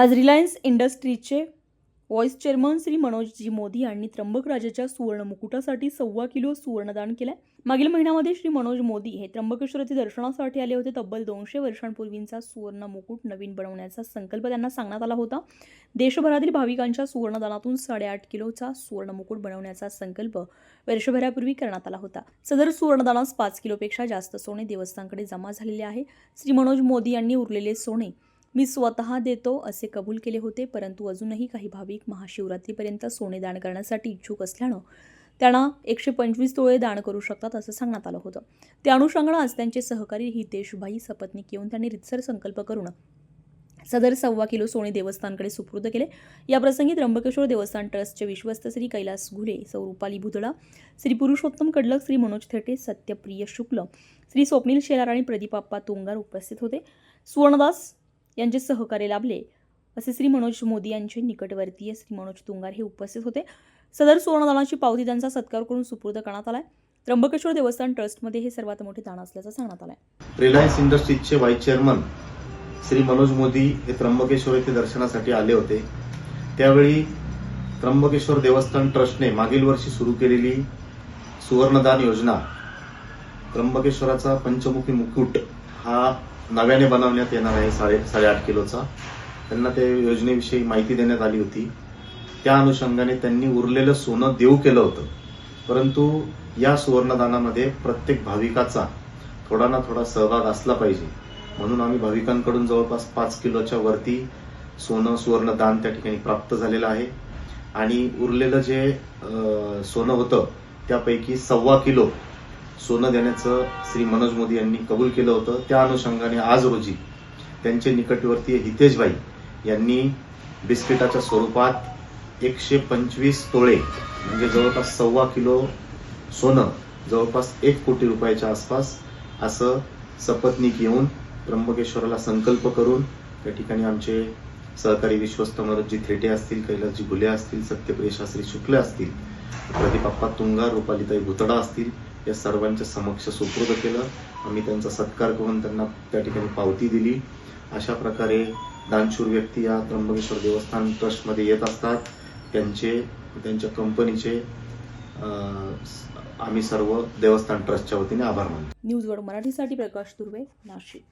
आज रिलायन्स इंडस्ट्रीजचे vice chairman Shri Manojji Modi यांनी त्र्यंबक राजाच्या सुवर्ण मुकुटासाठी सव्वा किलो सुवर्णदान केलं मागील महिन्यामध्ये श्री मनोज मोदी हे त्र्यंबकेश्वर येथे दर्शनासाठी आले होते. तब्बल दोनशे वर्षांपूर्वींचा सुवर्ण मुकुट नवीन बनवण्याचा संकल्प त्यांना सांगण्यात आला होता. देशभरातील भाविकांच्या सुवर्णदानातून साडेआठ किलोचा सुवर्ण मुकुट बनवण्याचा संकल्प वर्षभरापूर्वी करण्यात आला होता. सदर सुवर्णदानास पाच किलोपेक्षा जास्त सोने देवस्थानकडे जमा झालेले आहे. श्री मनोज मोदी यांनी उरलेले सोने मी स्वतः देतो असे कबूल केले होते परंतु अजूनही काही भाविक महाशिवरात्रीपर्यंत सोने दान करण्यासाठी इच्छुक असल्यानं त्यांना एकशे पंचवीस तोळे दान करू शकतात असं सांगण्यात आलं होतं. त्या अनुषंगानं आज त्यांचे सहकारी हितेशभाई सपत्नीक येऊन त्यांनी रितसर संकल्प करून सदर सव्वा किलो सोने देवस्थानकडे सुपूर्द केले. याप्रसंगी त्र्यंबकेश्वर देवस्थान ट्रस्टचे विश्वस्त श्री कैलास घुले सौ रुपाली भुतळा श्री पुरुषोत्तम कडलक श्री मनोज थेटे सत्यप्रिय शुक्ल श्री स्वप्नील शेलार आणि प्रदीपाप्पा तुंगार उपस्थित होते. सुवर्णदास यांचे सहकार्य लाभले. असे श्री मनोज मोदी यांचे निकटवर्तीय श्री मनोज तुंगार हे उपस्थित होते. सदर सुवर्णदानाची पावती त्यांचा सत्कार करून सुपूर्द करण्यात आलाय. त्र्यंबकेश्वर देवस्थान ट्रस्टमध्ये हे सर्वात मोठे दान असल्याचं सांगण्यात आलंय. रिलायन्स इंडस्ट्रीजचे व्हाईस चेअरमन श्री मनोज मोदी हे त्र्यंबकेश्वर येथे दर्शनासाठी आले होते. त्यावेळी त्र्यंबकेश्वर देवस्थान ट्रस्टने मागील वर्षी सुरू केलेली सुवर्णदान योजना त्र्यंबकेश्वराचा पंचमुखी मुकुट हा नव्याने बनवण्यात येणार आहे साडे साडेआठ किलोचा. त्यांना त्या योजनेविषयी माहिती देण्यात आली होती. त्या अनुषंगाने त्यांनी उरलेलं सोनं देऊ केलं होतं. परंतु या सुवर्णदानामध्ये प्रत्येक भाविकाचा थोडा ना थोडा सहभाग असला पाहिजे. म्हणून आम्ही भाविकांकडून जवळपास पाच किलोच्या वरती सोनं सुवर्ण दान त्या ठिकाणी प्राप्त झालेलं आहे. आणि उरलेलं जे सोनं होतं त्यापैकी सव्वा किलो सोनं देण्याचं श्री मनोज मोदी यांनी कबूल केलं होतं. त्या अनुषंगाने आज रोजी त्यांचे निकटवर्तीय हितेशभाई यांनी बिस्किटाच्या स्वरूपात एकशे पंचवीस तोळे म्हणजे जवळपास सव्वा किलो सोनं जवळपास एक कोटी रुपयाच्या आसपास असं सपत्नीक येऊन त्र्यंबकेश्वराला संकल्प करून त्या ठिकाणी आमचे सहकारी विश्वस्त मनोजी थेटे असतील कैलासजी भुले असतील सत्यप्रिय शास्त्री शुक्ल असतील प्रदीपाप्पा तुंगार रुपालिताई भुतडा असतील या सर्वांच्या समक्ष सुपूर्द केलं. आम्ही त्यांचा सत्कार करून त्यांना त्या ठिकाणी पावती दिली. अशा प्रकारे दानशूर व्यक्ती या त्र्यंबकेश्वर देवस्थान ट्रस्टमध्ये येत असतात. त्यांचे त्यांच्या कंपनीचे अं, आम्ही सर्व देवस्थान ट्रस्टच्या वतीने आभार मानतो. न्यूज वर्ड मराठीसाठी प्रकाश दुर्वे नाशिक.